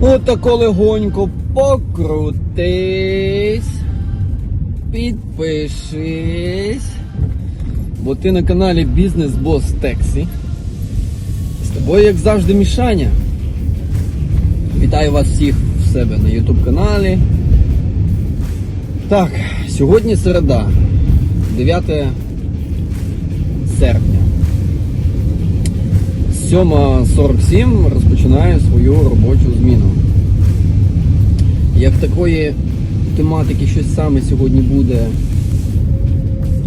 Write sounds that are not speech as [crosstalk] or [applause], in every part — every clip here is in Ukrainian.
Отако легонько покрутись. Підпишись. Бо ти на каналі Бізнес Бос Тексі. З тобою, як завжди, Мішаня. Вітаю вас всіх в себе на YouTube каналі. Так, сьогодні середа, 9 серпня. 7.47 розпочинаю свою робочу зміну. Як такої тематики щось саме сьогодні буде,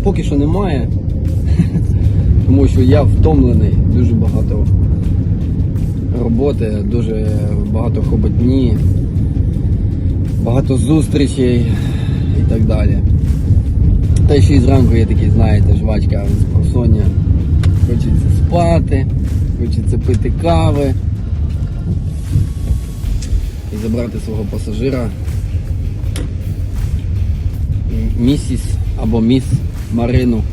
поки що немає, [laughs] тому що я втомлений, дуже багато роботи, дуже багато хоботні, багато зустрічей і так далі. Та ще й зранку є такий, знаєте, жвачка з просоння. Хочеться спати, хочеться пити кави і забрати свого пасажира. Місіс або міс Марину.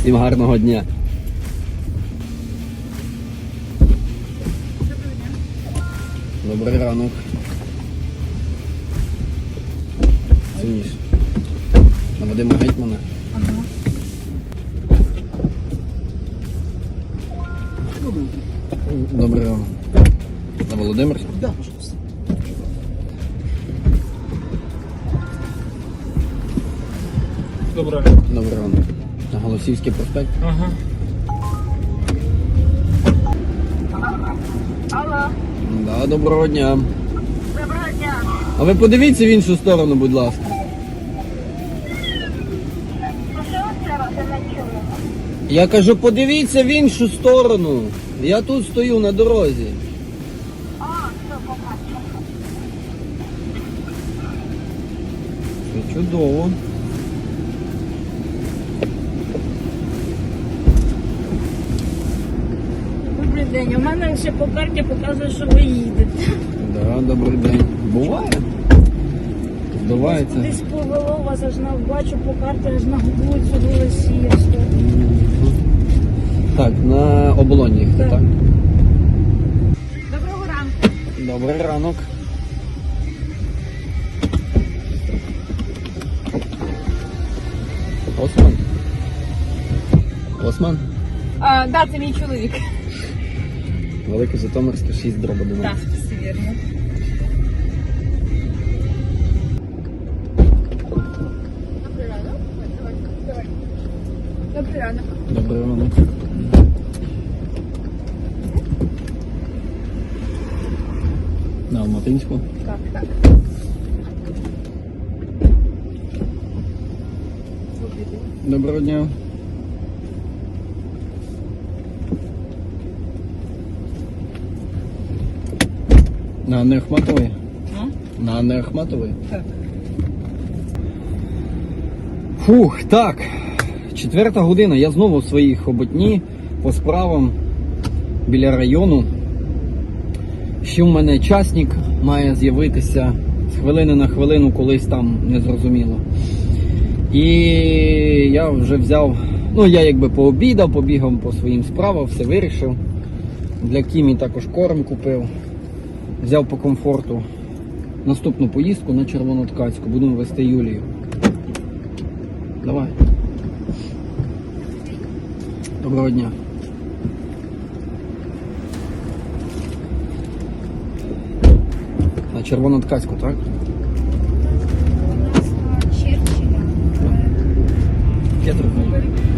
Всім гарного дня. Добрий ранок. Суміш. На Вадима Гетьмана. Добрий ранок. На Володимир. Да, пожалуйста. Доброе. Добрий ранок. На Голосівський проспект. Ага. Алло, Да, доброго дня. доброго дня. А ви подивіться в іншу сторону, будь ласка. Що це вас не чула? Я кажу, подивіться в іншу сторону. Я тут стою на дорозі. А, все, побачила. Це чудово. Добрий день. У мене ще по карті показує, що ви їдете. Да, добрий день. Буває. Збивається. Десь повело вас аж на бачу по карті, аж на вулицю Голосіївську. Так, на оболоні їхати, Так. так? Доброго ранку. Добрий ранок. Осман. Осман. А, да, це мій чоловік. Великий Житомирський 6 дроба думаю. Так, все вірно. Добрий ранок. Добрий ранок. На Алматинську. Так, так. Доброго дня. На Анни Ахматової? А? На Анни Ахматової? Так. Фух, так. Четверта година. Я знову в своїй хоботні по справам біля району. Ще в мене часник має з'явитися з хвилини на хвилину, колись там незрозуміло. І я вже взяв, ну я якби пообідав, побігав по своїм справам, все вирішив. Для Кімі також корм купив. Взяв по комфорту наступну поїздку на Червоноткацьку. Будемо вести Юлію. Давай. Доброго дня. На Червоноткацьку, так? Я зрозумів.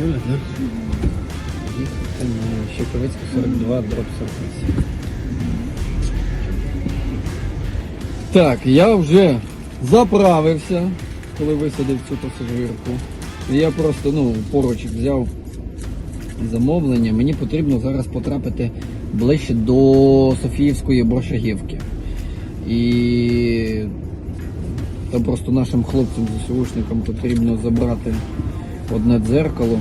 Юля, да? Щековицький 42, дроб 48. Так, я вже заправився, коли висадив цю пасажирку. Я просто ну, поруч взяв замовлення. Мені потрібно зараз потрапити ближче до Софіївської Боршагівки. І там просто нашим хлопцям, ЗСУшникам потрібно забрати одне дзеркало,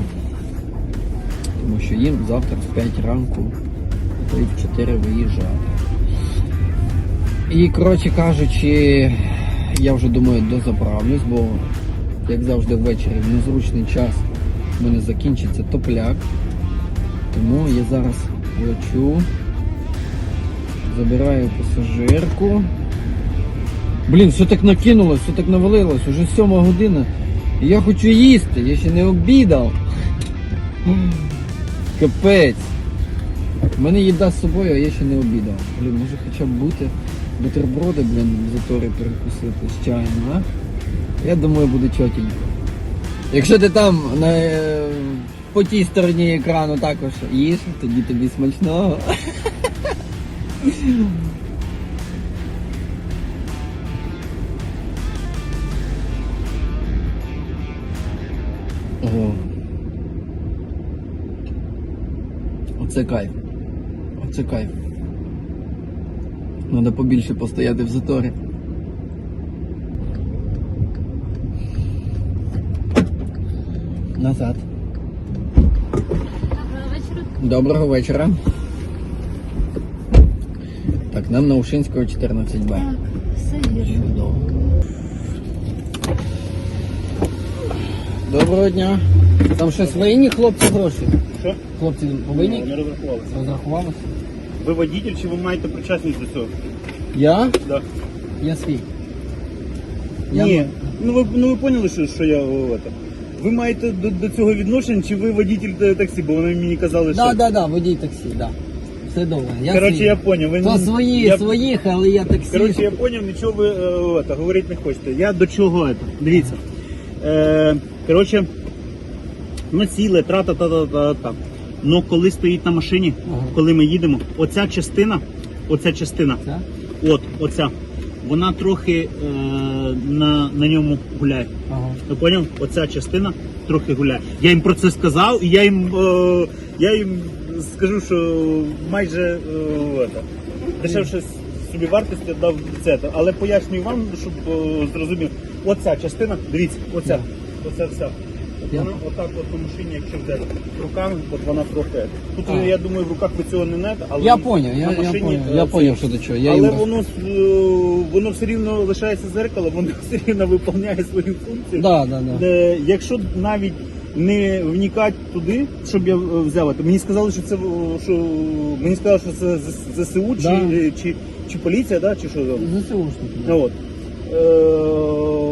тому що їм завтра в 5 ранку й в 4 виїжджати. І, коротше кажучи, я вже думаю дозаправлюсь, бо як завжди ввечері в незручний час в мене закінчиться топляк. Тому я зараз лечу, забираю пасажирку. Блін, все так накинулось, все так навалилось, уже сьома година. Я хочу їсти, я ще не обідав. Капець. У мене їда з собою, а я ще не обідав. Блін, може хоча б бути бутерброди, блін, в заторі перекусити з чаєм, а? Я думаю, буде чотенько. Якщо ти там на, е, по тій стороні екрану також їш, тоді тобі смачного. Оце кайф. Оце кайф. Надо побільше постояти в заторі. Назад. Доброго вечора. Доброго вечора. Так, нам на Ушинського 14Б. Доброго дня. Там щось винні хлопці гроші? Що? Хлопці повинні? Не розрахувалися. Розрахувалися? Ви водитель чи ви маєте причасність до цього? Я? Да. Я свій. Я Ні. м- Ну ви, ну ви поняли, що, що я о, это. Ви маєте до, до цього відношення, чи ви водитель е, таксі, бо вони мені казали, що. Да, да, да, водій таксі, да. Все добре. Я Коротше, свій. я поняв. Ви, То свої, я, своїх, але я таксі. Коротше, я поняв, нічого ви е, о, это, говорити не хочете. Я до чого это? Дивіться. Е, коротше, ми сіли, тра-та-та-та-та. Ну коли стоїть на машині, Ага. коли ми їдемо, оця частина, оця частина. Це? От, оця. Вона трохи е, на, на ньому гуляє. Ага. Ти поняв? Оця частина трохи гуляє. Я їм про це сказав, і я їм, е, я їм скажу, що майже е, это, дешевше собі вартості дав це. Але пояснюю вам, щоб е, зрозумів. Оця частина, дивіться, оця, оця вся. От Вона отак от по машині, якщо взяти руками, от вона трохи. Тут А. я думаю, в руках ви цього не нете, але Я поняв, я, на я машині, поняв, е, я це поняв, що до чого. Я але їм... воно, е, воно все рівно лишається зеркалом, воно [laughs] все рівно виконує свою функцію. Да, да, да. Е, Якщо навіть не вникати туди, щоб я е, взяв, то мені сказали, що це е, що мені сказали, що це З- ЗСУ чи, Да. е, чи, чи поліція, да, чи що там. Да. Ну, От. Е,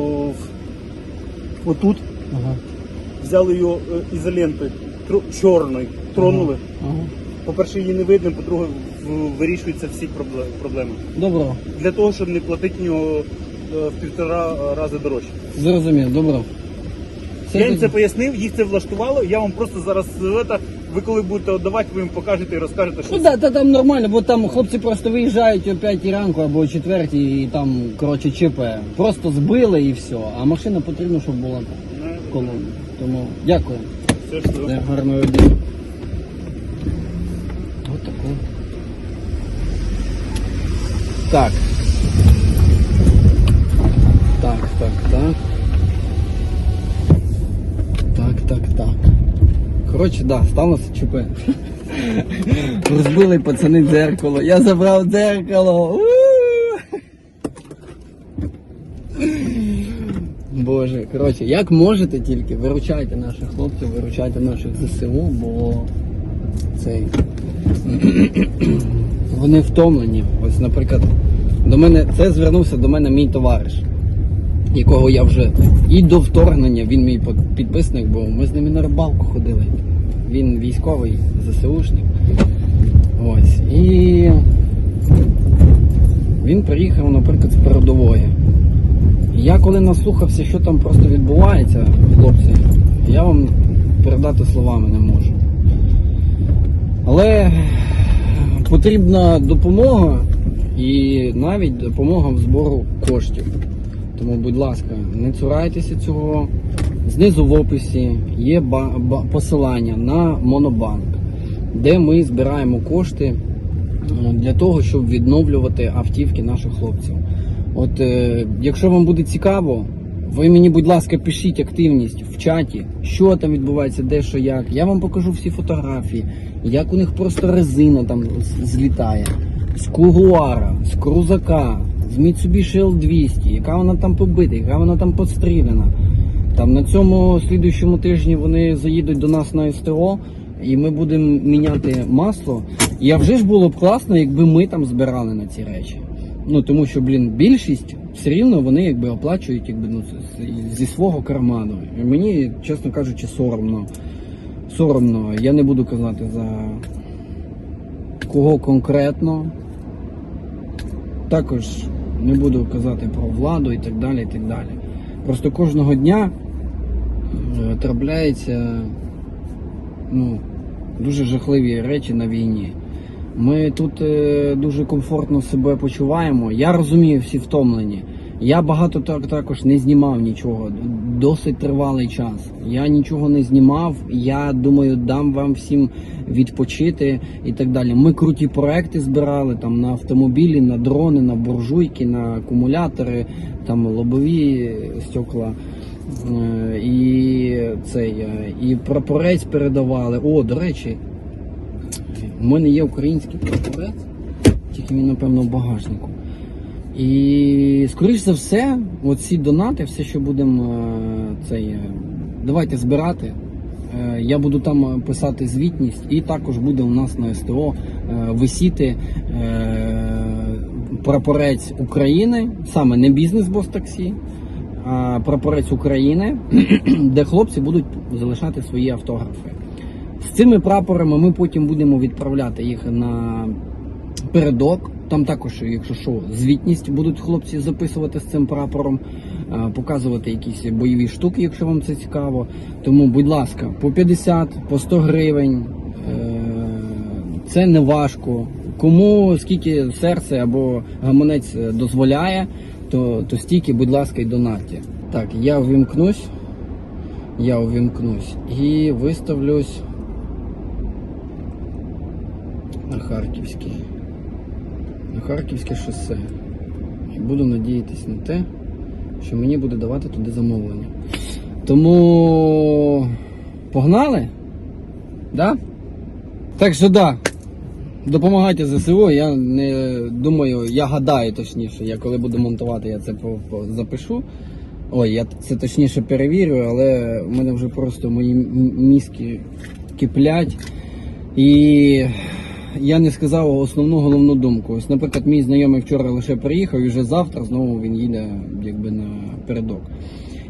Отут Ага. взяли його е, ізолентою тро- чорною, тронули. Ага. По-перше, її не видно, по-друге, в- вирішуються всі пробле- проблеми. Добро. Для того, щоб не платити в нього е, в півтора рази дорожче. Зрозумів, добро. Все Я їм тоді. це пояснив, їх це влаштувало. Я вам просто зараз е, ви коли будете віддавати, ви їм покажете і розкажете, що Ну да, та там нормально, бо там хлопці просто виїжджають о 5 ранку або о 4 і там, коротше, ЧП. Просто збили і все. А машина потрібно, щоб була в колоні. Тому дякую. все що. Е, Гарного дня. От таку. Так. Так, так, так. Так, так, так. Коротше, да, сталося ЧП. Розбили пацани дзеркало. Я забрав дзеркало. Боже. Коротше, як можете тільки, виручайте наших хлопців, виручайте наших ЗСУ, бо цей. Вони втомлені. Ось, наприклад, до мене це звернувся до мене мій товариш, якого я вже і до вторгнення він мій підписник, бо ми з ними на рибалку ходили. Він військовий, ЗСУшник. Ось. І він приїхав, наприклад, з передової. Я коли наслухався, що там просто відбувається, хлопці, я вам передати словами не можу. Але потрібна допомога і навіть допомога в збору коштів. Тому, будь ласка, не цурайтеся цього. Знизу в описі є посилання на Монобанк, де ми збираємо кошти е, для того, щоб відновлювати автівки наших хлопців. От е, якщо вам буде цікаво, ви мені, будь ласка, пишіть активність в чаті, що там відбувається, де що як. Я вам покажу всі фотографії, як у них просто резина там злітає. З Кугуара, з Крузака, з Mitsubishi L200, яка вона там побита, яка вона там постріляна. Там на цьому слідуючому тижні вони заїдуть до нас на СТО, і ми будемо міняти масло. А вже ж було б класно, якби ми там збирали на ці речі. Ну тому що, блін, більшість все рівно вони якби оплачують якби, ну, зі свого карману. І мені, чесно кажучи, соромно. Соромно. Я не буду казати за кого конкретно. Також не буду казати про владу і так далі. і так далі. Просто кожного дня е, трапляються ну, дуже жахливі речі на війні. Ми тут е, дуже комфортно себе почуваємо. Я розумію, всі втомлені. Я багато так також не знімав нічого. Досить тривалий час. Я нічого не знімав. Я думаю, дам вам всім відпочити і так далі. Ми круті проекти збирали там на автомобілі, на дрони, на буржуйки, на акумулятори, там лобові стекла. Е, І цей і прапорець передавали. О, до речі, у мене є український прапорець, тільки він, напевно, в багажнику. І скоріш за все, оці донати, все, що будемо е, цей, е, давайте збирати. Е, Я буду там писати звітність, і також буде у нас на СТО висіти прапорець України, саме не бізнес-бос таксі, а прапорець України, [clears throat] де хлопці будуть залишати свої автографи. З цими прапорами ми потім будемо відправляти їх на передок. Там також, якщо що, звітність будуть хлопці записувати з цим прапором, е, показувати якісь бойові штуки, якщо вам це цікаво. Тому, будь ласка, по 50, по 100 гривень. е, Це не важко. Кому скільки серце або гаманець е, дозволяє, то, то стільки, будь ласка, й донатьте. Так, я увімкнусь. Я увімкнусь і виставлюсь на Харківський. На Харківське шосе. І буду надіятися на те, що мені буде давати туди замовлення. Тому погнали? Да? Так що да. Допомагайте ЗСУ, я не думаю, я гадаю точніше, я коли буду монтувати, я це запишу. Ой, я це точніше перевірю, але в мене вже просто мої мізки киплять. І я не сказав основну головну думку. Ось, наприклад, мій знайомий вчора лише приїхав і вже завтра знову він їде якби на передок.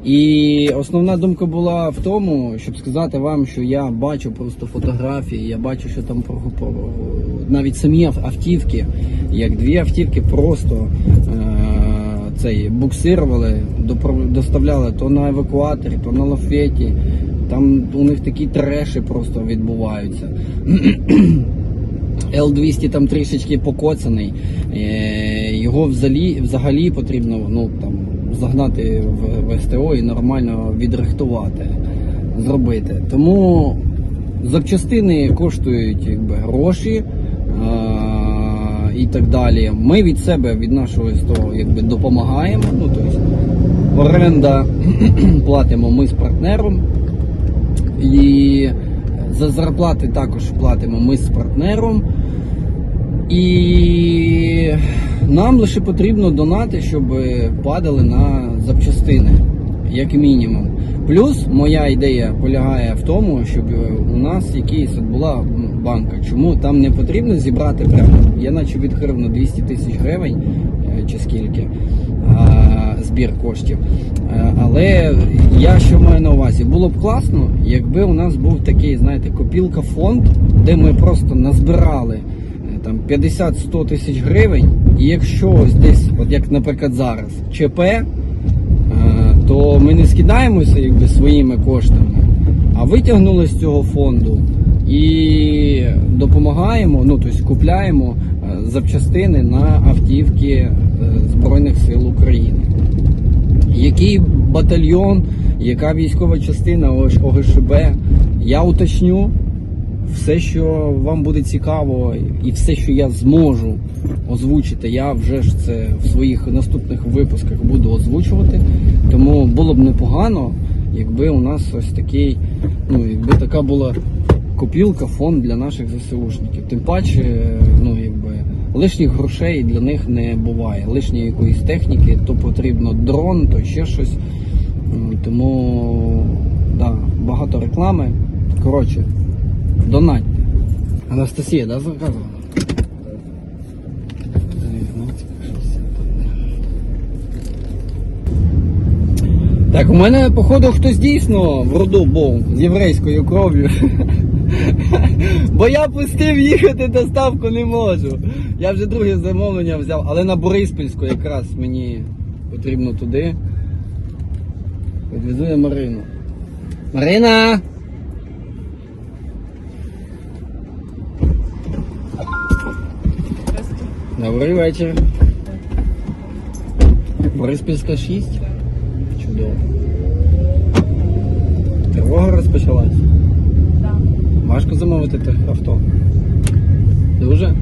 І основна думка була в тому, щоб сказати вам, що я бачу просто фотографії, я бачу, що там про, про навіть самі автівки, як дві автівки просто е, цей буксирували, доставляли то на евакуаторі, то на лафеті. Там у них такі треші просто відбуваються. Л-200 там трішечки покоцаний. Е, Його взагалі, взагалі потрібно ну, там, загнати в, СТО і нормально відрихтувати, зробити. Тому запчастини коштують якби, гроші а, і так далі. Ми від себе, від нашого СТО якби, допомагаємо. Ну, тобто, оренда [clears throat] платимо ми з партнером. І за зарплати також платимо ми з партнером. І нам лише потрібно донати, щоб падали на запчастини. як мінімум. Плюс моя ідея полягає в тому, щоб у нас якийсь була банка. Чому там не потрібно зібрати прямо? Я наче відкрив на 200 тисяч гривень е, чи скільки збір коштів. Е, Але я що маю на увазі, було б класно, якби у нас був такий, знаєте, копілка фонд, де ми просто назбирали е, там 50-100 тисяч гривень, і якщо ось десь, от як, наприклад, зараз, ЧП, е, то ми не скидаємося якби своїми коштами, а витягнули з цього фонду і допомагаємо, ну тобто купляємо запчастини на автівки Збройних сил України. Який батальйон, яка військова частина ОГШБ, я уточню все, що вам буде цікаво, і все, що я зможу озвучити, я вже ж це в своїх наступних випусках буду озвучувати. Тому було б непогано, якби у нас ось такий, ну якби така була копілка, фонд для наших ЗСУшників. Тим паче, ну лишніх грошей для них не буває. Лишньої якоїсь техніки, то потрібно дрон, то ще щось. Тому да, багато реклами. Коротше, донатьте. Анастасія, да, заказувала? Так, у мене, походу, хтось дійсно в роду був з єврейською кров'ю. [laughs] Бо я пустив їхати, доставку не можу. Я вже друге замовлення взяв, але на Бориспільську якраз мені потрібно туди. Відвезу я Марину. Марина! Добрий вечір. Бориспільська 6. Чудово. Тривога розпочалась. Важко замовити авто. Дуже?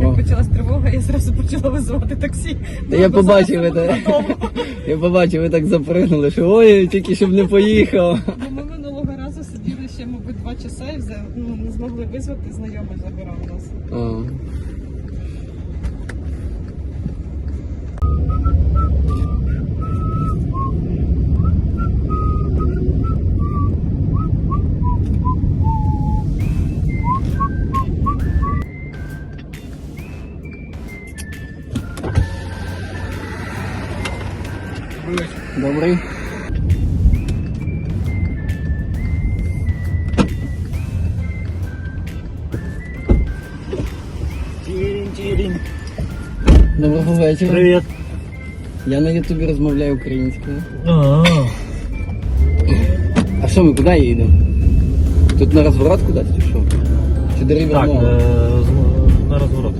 Як почалась тривога, я зразу почала визивати таксі. Та я побачив, ви так, я побачив, ви так запригнули, що ой, тільки щоб не поїхав. Бо ми минулого разу сиділи ще, мабуть, два часа і взяв, ну, не змогли визвати, знайомий забирав нас. А. Добрий. Тірінь-тірінь. Доброго вечора. Привіт. Я на ютубі розмовляю українською. А, А що ми куди їдемо? Тут на розворот кудись чи що? Чи до Так, Рівермола? е, з- на розворот.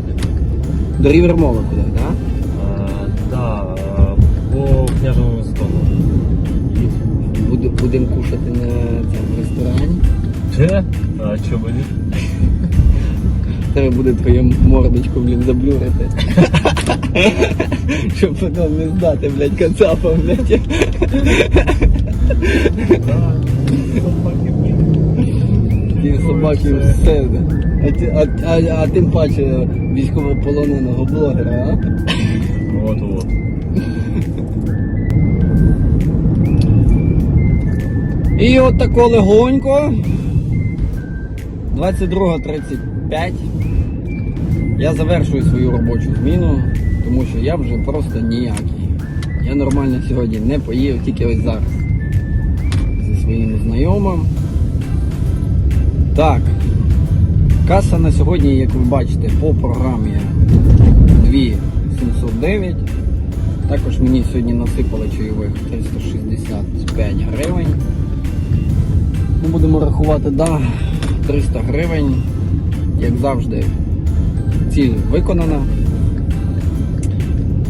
До Рівермола куди, будемо кушати на цьому ресторані. Че? А чого ні? [laughs] Треба буде твою мордочку, блін, заблюрити. [laughs] Щоб потім не здати, блядь, кацапам, блядь. [laughs] Ті собаки все. А, ти- а, а, а тим паче військовополоненого блогера, а? От І от тако легонько. 22.35. Я завершую свою робочу зміну, тому що я вже просто ніякий. Я нормально сьогодні не поїв, тільки ось зараз. Зі своїм знайомим. Так. Каса на сьогодні, як ви бачите, по програмі 2709. Також мені сьогодні насипали чайових 365 гривень. Ми будемо рахувати, да, 300 гривень. Як завжди, ціль виконана.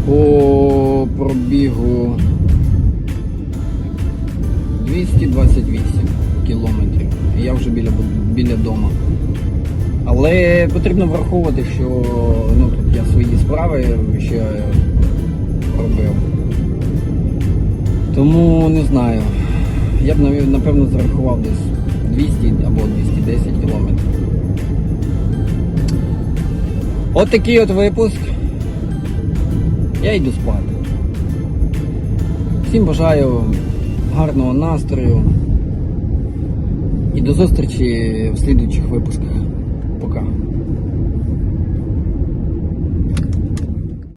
По пробігу 228 кілометрів. Я вже біля, біля дома. Але потрібно враховувати, що ну, тут я свої справи ще робив. Тому не знаю. Я б напевно зарахував десь 200 або 210 кілометрів. От такий от випуск. Я йду спати. Всім бажаю гарного настрою і до зустрічі в слідуючих випусках.